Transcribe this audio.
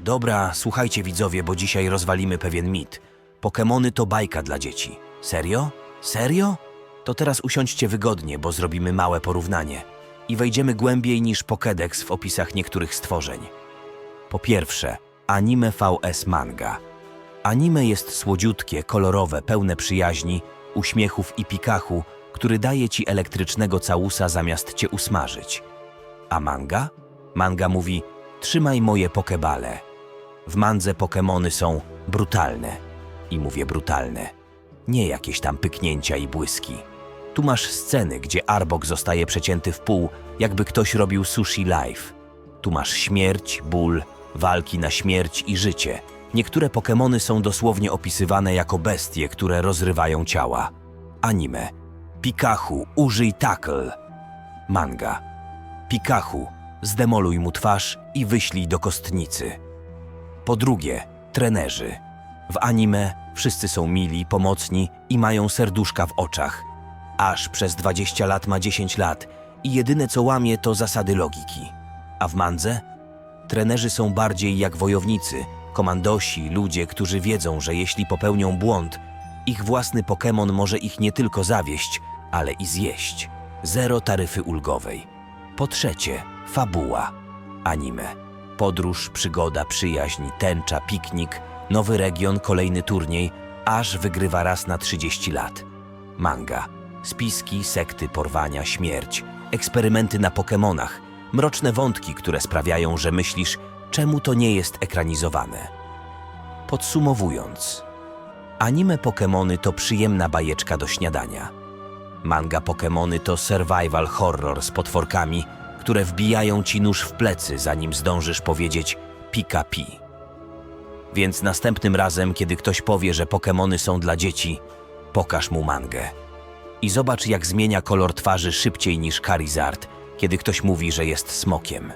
Dobra, słuchajcie widzowie, bo dzisiaj rozwalimy pewien mit. Pokemony to bajka dla dzieci. Serio? Serio? To teraz usiądźcie wygodnie, bo zrobimy małe porównanie. I wejdziemy głębiej niż Pokédex w opisach niektórych stworzeń. Po pierwsze, anime VS manga. Anime jest słodziutkie, kolorowe, pełne przyjaźni, uśmiechów i pikachu, który daje ci elektrycznego całusa zamiast cię usmażyć. A manga? Manga mówi: Trzymaj moje pokebale. W mandze Pokemony są brutalne. I mówię brutalne. Nie jakieś tam pyknięcia i błyski. Tu masz sceny, gdzie Arbok zostaje przecięty w pół, jakby ktoś robił sushi live. Tu masz śmierć, ból, walki na śmierć i życie. Niektóre Pokemony są dosłownie opisywane jako bestie, które rozrywają ciała. Anime. Pikachu, użyj tackle. Manga. Pikachu, zdemoluj mu twarz i wyślij do kostnicy. Po drugie, trenerzy. W anime wszyscy są mili, pomocni i mają serduszka w oczach. Aż przez 20 lat ma 10 lat i jedyne co łamie to zasady logiki. A w mandze? Trenerzy są bardziej jak wojownicy, komandosi, ludzie, którzy wiedzą, że jeśli popełnią błąd, ich własny Pokémon może ich nie tylko zawieść, ale i zjeść. Zero taryfy ulgowej. Po trzecie, fabuła. Anime. Podróż, przygoda, przyjaźń, tęcza, piknik, nowy region, kolejny turniej, aż wygrywa raz na 30 lat. Manga. Spiski, sekty, porwania, śmierć, eksperymenty na Pokemonach, mroczne wątki, które sprawiają, że myślisz, czemu to nie jest ekranizowane. Podsumowując, anime Pokemony to przyjemna bajeczka do śniadania. Manga Pokemony to survival horror z potworkami, które wbijają ci nóż w plecy, zanim zdążysz powiedzieć pika pi. Więc następnym razem, kiedy ktoś powie, że Pokemony są dla dzieci, pokaż mu mangę. I zobacz, jak zmienia kolor twarzy szybciej niż Charizard, kiedy ktoś mówi, że jest smokiem.